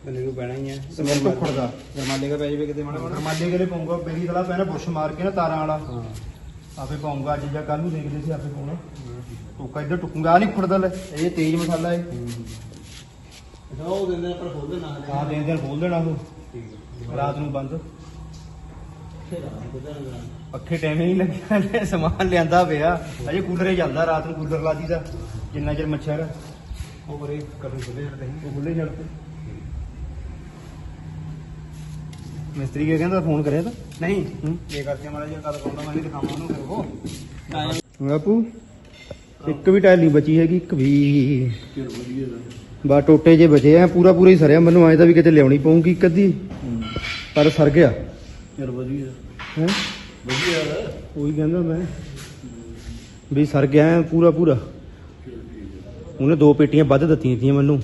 Speaker 3: ਬੰਦੇ ਨੂੰ ਪੈਣਾ ਹੀ ਹੈ
Speaker 1: ਸਮੇਤ ਉੱਪਰ ਦਾ।
Speaker 3: ਜਰਮਾਲੇ ਦਾ ਪੈ ਜਾਵੇ ਕਿਤੇ ਮਾੜਾ ਮਾੜਾ?
Speaker 1: ਰਮਾਲੇ ਗਲੇ ਪਾਉਂਗਾ ਮੇਰੀ ਤਲਾ ਪੈਣਾ ਬੁਰਸ਼ ਮਾਰ ਕੇ ਨਾ ਤਾਰਾਂ ਵਾਲਾ।
Speaker 3: ਹਾਂ।
Speaker 1: ਆਪੇ ਪਾਉਂਗਾ ਅੱਜ ਜਾਂ ਕੱਲ ਨੂੰ ਦੇਖਦੇ ਸੀ ਆਪੇ ਪਾਉਣਾ। ਟੋਕਾ ਇੱਧਰ ਟੁਕੂਗਾ ਨਹੀਂ ਖੁਰਦਾ ਲੈ। ਇਹ ਤੇਜ਼ ਮਸਾਲਾ ਹੈ।
Speaker 3: ਅੱਛਾ ਉਹ ਦਿੰਦੇ ਪਰ ਖੋਲ ਦੇਣਾ
Speaker 1: ਦਿਨ ਦਿਨ ਖੋਲ ਦੇਣਾ ਉਹ।
Speaker 3: ਠੀਕ
Speaker 1: ਰਾਤ ਨੂੰ ਬੰਦ ਪੱਖੇ ਟਾਈਮ ਹੀ ਨਹੀਂ ਲੱਗਿਆ ਸਮਾਨ ਲਿਆਂਦਾ ਪਿਆ। ਅਜੇ ਕੂਲਰ ਹੀ ਚੱਲਦਾ ਰਾਤ ਨੂੰ ਕੂਲਰ ਲਾ ਦੀਦਾ ਜਿੰਨਾ ਚਿਰ ਮੱਛਰ
Speaker 3: ਉਹ ਬਰੇ ਕਦੋਂ ਖੁੱਲੇ ਜਾਂਦੇ ਸੀ
Speaker 1: ਉਹ ਖੁੱਲੇ ਛੱਡਦੇ ਮਿਸਤਰੀ ਕੀ ਕਹਿੰਦਾ ਫੋਨ ਕਰਿਆ ਤਾਂ?
Speaker 3: ਨਹੀਂ। ਇਹ ਕਰਕੇ ਮਾਰਾ ਜੀ ਕਦ ਪਾਉਂਦਾ ਮੈਂ ਵੀ ਦਿਖਾਵਾਂ ਉਹਨੂੰ ਫਿਰ ਉਹ।
Speaker 1: ਬਾਪੂ। ਇੱਕ ਵੀ ਟਾਇਲ ਨਹੀਂ ਬਚੀ ਹੈਗੀ ਇੱਕ ਵੀ।
Speaker 4: ਚਲ ਵਧੀਆ ਦਾ
Speaker 1: ਬਾ ਟੋਟੇ ਜੇ ਬਚੇ ਆ ਪੂਰਾ ਪੂਰਾ ਹੀ ਸਰਿਆ ਮੈਨੂੰ ਐਂ ਤਾਂ ਵੀ ਕਿਤੇ ਲਿਆਉਣੀ ਪਊਗੀ ਇੱਕ ਅੱਧੀ। ਪਰ ਸਰ ਗਿਆ।
Speaker 4: ਚਲ ਵਧੀਆ।
Speaker 1: ਹੈ?
Speaker 4: ਵਧੀਆ ਦਾ
Speaker 1: ਉਹੀ ਕਹਿੰਦਾ ਮੈਂ। ਵੀ ਸਰ ਗਿਆ ਐਂ ਪੂਰਾ ਪੂਰਾ। ਉਹਨੇ ਦੋ ਪੇਟੀਆਂ ਵੱਧ ਦਿੱਤੀਆਂ ਤੀਆਂ ਮੈਨੂੰ।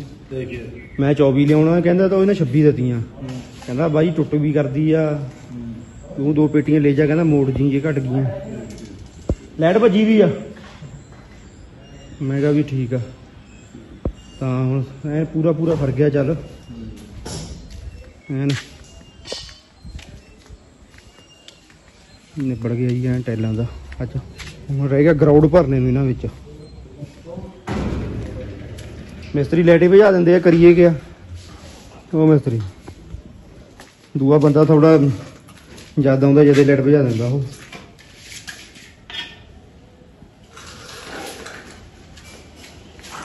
Speaker 1: ਮੈਂ 24 ਲਿਆਉਣਾ ਕਹਿੰਦਾ ਤਾਂ ਉਹਨੇ 26 ਦਿੱਤੀਆਂ। ਕਹਿੰਦਾ ਬਾਈ ਟੁੱਟ ਵੀ ਕਰਦੀ ਆ। ਤੂੰ ਦੋ ਪੇਟੀਆਂ ਲੈ ਜਾ ਕਹਿੰਦਾ ਮੋੜ ਜੀ ਜੇ ਘਟ ਗਈਆਂ। ਲਾਈਟ ਭੱਜੀ ਵੀ ਆ। ਮੈਂ ਕਿਹਾ ਵੀ ਠੀਕ ਆ। ਤਾਂ ਹੁਣ ਐ ਪੂਰਾ ਪੂਰਾ ਫਰ ਗਿਆ ਚੱਲ। ਐਨ ਨਿਬੜ ਗਿਆ ਜੀ ਐ ਟੈਲਾਂ ਦਾ। ਅੱਛਾ ਹੁਣ ਰਹਿ ਗਿਆ ਗਰਾਊਂਡ ਭਰਨੇ ਨੂੰ ਇਹਨਾਂ ਵਿੱਚ। ਮਿਸਤਰੀ ਲੈਟੇ ਭਜਾ ਦਿੰਦੇ ਆ, ਕਰੀਏ ਕਿਆ? ਉਹ ਮਿਸਤਰੀ। ਦੂਆ ਬੰਦਾ ਥੋੜਾ ਜਦ ਆਉਂਦਾ ਜਦੇ ਲੈਟ ਭਜਾ ਦਿੰਦਾ ਉਹ।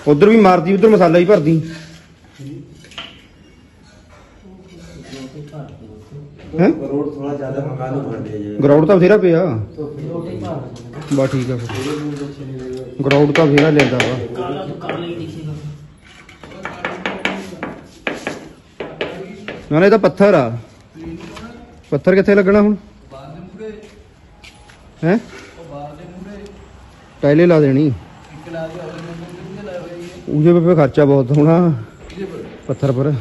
Speaker 1: ਉਧਰ ਵੀ ਮਾਰਦੀ ਉਧਰ ਮਸਾਲਾ ਹੀ ਭਰਦੀ। ਹੈ?
Speaker 5: ਰੋਡ ਥੋੜਾ ਜ਼ਿਆਦਾ ਮਕਾਨ ਨੂੰ ਭਰ ਜੇ
Speaker 1: ਗਰਾਊਂਡ ਤਾਂ ਬਥੇਰਾ ਪਿਆ। ਬਾ ਠੀਕ ਆ ਫਿਰ। ਗਰਾਊਂਡ ਤਾਂ ਬਥੇਰਾ ਲੈਂਦਾ ਵਾ। ਨਾਲੇ ਤਾਂ ਪੱਥਰ ਆ। ਪੱਥਰ ਕਿੱਥੇ ਲੱਗਣਾ ਹੁਣ? ਹੈ? ਟਾਇਲੇ ਲਾ ਦੇਣੀ। ਇੱਕ ਲਾ ਦੇ ਉਹਦੇ ਪੇ ਖਰਚਾ ਬਹੁਤ ਹੋਣਾ ਪੱਥਰ ਪਰ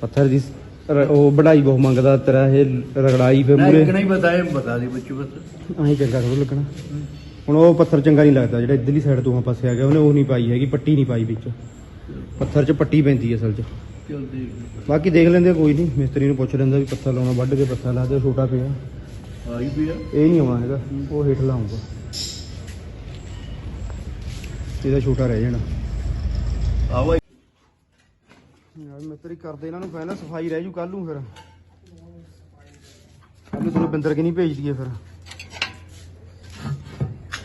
Speaker 1: ਪੱਥਰ ਦੀ ਰ- ਉਹ ਬੜਾਈ ਬਹੁਤ ਮੰਗਦਾ ਤੇਰਾ ਇਹ ਰਗੜਾਈ ਫੇ ਮੂਰੇ
Speaker 4: नहीं बताए बता दी बच्चों बस
Speaker 1: ਐਂ ਚੰਗਾ ਥੋੜਾ ਲੱਗਣਾ ਹੁਣ ਉਹ ਪੱਥਰ ਚੰਗਾ ਨਹੀਂ ਲੱਗਦਾ ਜਿਹੜਾ ਇਧਰਲੀ ਸਾਈਡ ਤੋਂ ਪਾਸੇ ਆ ਗਿਆ ਉਹਨੇ ਉਹ ਨਹੀਂ ਪਾਈ ਹੈਗੀ ਪੱਟੀ ਨਹੀਂ ਪਾਈ ਵਿੱਚ ਪੱਥਰ 'ਚ ਪੱਟੀ ਪੈਂਦੀ ਹੈ ਅਸਲ 'ਚ
Speaker 4: चल देख
Speaker 1: ਬਾਕੀ ਦੇਖ ਲੈਂਦੇ ਆ, ਕੋਈ ਨਹੀਂ ਮਿਸਤਰੀ ਨੂੰ ਪੁੱਛ ਲੈਂਦਾ ਵੀ ਪੱਥਰ ਲਾਉਣਾ ਵੱਢ ਕੇ ਪੱਥਰ ਲਾ ਦੇ ਛੋਟਾ ਪਿਆ
Speaker 4: आई भी है
Speaker 1: ਇਹ ਨਹੀਂ ਆਉਣਾ ਹੈਗਾ ਉਹ ਹੇਠ ਲਾਉਂਗਾ ਇਹਦਾ ਛੋਟਾ ਰਹਿ ਜਾਣਾ।
Speaker 4: आवा
Speaker 1: ਯਾਰ ਮਿਸਤਰੀ ਕਰਦੇ ਇਹਨਾਂ ਨੂੰ ਪਹਿਲਾਂ ਸਫ਼ਾਈ ਰਹਿ ਜੂ ਕੱਲ ਨੂੰ ਫਿਰ। ਕੱਲ ਨੂੰ ਤੁਹਾਨੂੰ ਬਿੰਦਰ ਕਿ ਨਹੀਂ ਭੇਜ ਦਈਏ ਫਿਰ।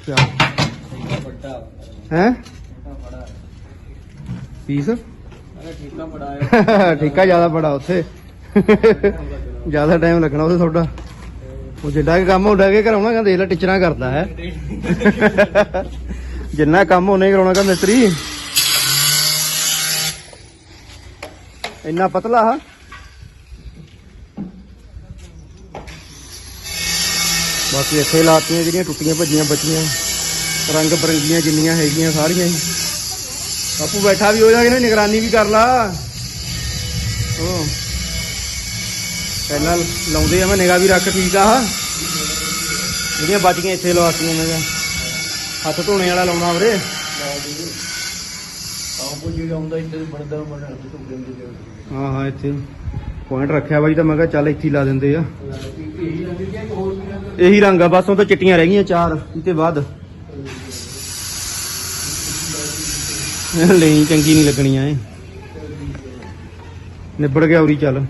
Speaker 1: ਕਿਆ?
Speaker 2: ਵੱਡਾ
Speaker 1: ਹੈ? ਪੀਸ
Speaker 2: ਅਰੇ ਠੇਕਾ ਬੜਾ
Speaker 1: ਠੇਕਾ ਜ਼ਿਆਦਾ ਬੜਾ ਉੱਥੇ। ਜ਼ਿਆਦਾ ਟਾਈਮ ਲੱਗਣਾ ਉਹਦੇ ਤੁਹਾਡਾ। ਉਹ ਜਿੱਡਾ ਕੁ ਕੰਮ ਹੁੰਦਾ ਕੇ ਕਰਾਉਣਾ ਕਹਿੰਦਾ ਲੈ ਟੀਚਰਾਂ ਕਰਦਾ ਹੈ। ਜਿੰਨਾ ਕੰਮ ਉਹਨੇ ਕਰਾਉਣਾ ਕਹਿੰਦਾ ਮਿਸਤਰੀ। ਇੰਨਾ ਪਤਲਾ ਆ। ਬਾਕੀ ਇੱਥੇ ਲਾਤੀਆਂ ਜਿਹੜੀਆਂ ਟੁੱਟੀਆਂ ਭੱਜੀਆਂ ਬਚੀਆਂ, ਰੰਗ ਬਰੰਗੀਆਂ ਜਿੰਨੀਆਂ ਹੈਗੀਆਂ ਸਾਰੀਆਂ ਹੀ। ਬਾਪੂ ਬੈਠਾ ਵੀ ਹੋ ਜਾ ਕਿ ਨਿਗਰਾਨੀ ਵੀ ਕਰ ਲਾ। ਉਹ ਪਹਿਲਾਂ ਲਾਉਂਦੇ ਆ ਮੈਂ, ਨਿਗਾਹ ਵੀ ਰੱਖ ਠੀਕ ਆ। ਜਿਹੜੀਆਂ ਬਚ ਗਈਆਂ ਇੱਥੇ ਲਵਾਤੀਆਂ ਮੈਂ। ਹੱਥ ਧੋਣੇ ਵਾਲਾ ਲਾਉਣਾ ਵੀਰੇ।
Speaker 4: ਆਪੋ ਜੀ ਆਉਂਦਾ ਇੱਥੇ ਬਣਦਾ ਬਣਦਾ ਹੱਥ ਧੋ ਦਿੰਦੇ ਜੀ
Speaker 1: ਹਾਂ ਹਾਂ, ਇੱਥੇ। ਪੁਆਇੰਟ ਰੱਖਿਆ ਬਾਈ ਤਾਂ ਮੈਂ ਕਿਹਾ ਚੱਲ ਇੱਥੇ ਲਾ ਦਿੰਦੇ ਆ।
Speaker 4: ਇਹੀ ਰੰਗ
Speaker 1: ਆ, ਬਸ ਉਹ ਤਾਂ ਚਿੱਟੀਆਂ ਰਹਿ ਗਈਆਂ ਚਾਰ ਤੇ ਬਾਅਦ। ਨਹੀਂ ਚੰਗੀ ਨਹੀਂ ਲੱਗਣੀਆਂ ਇਹ। ਨਿਬੜ ਗਿਆ ਉਰੀ ਚੱਲ।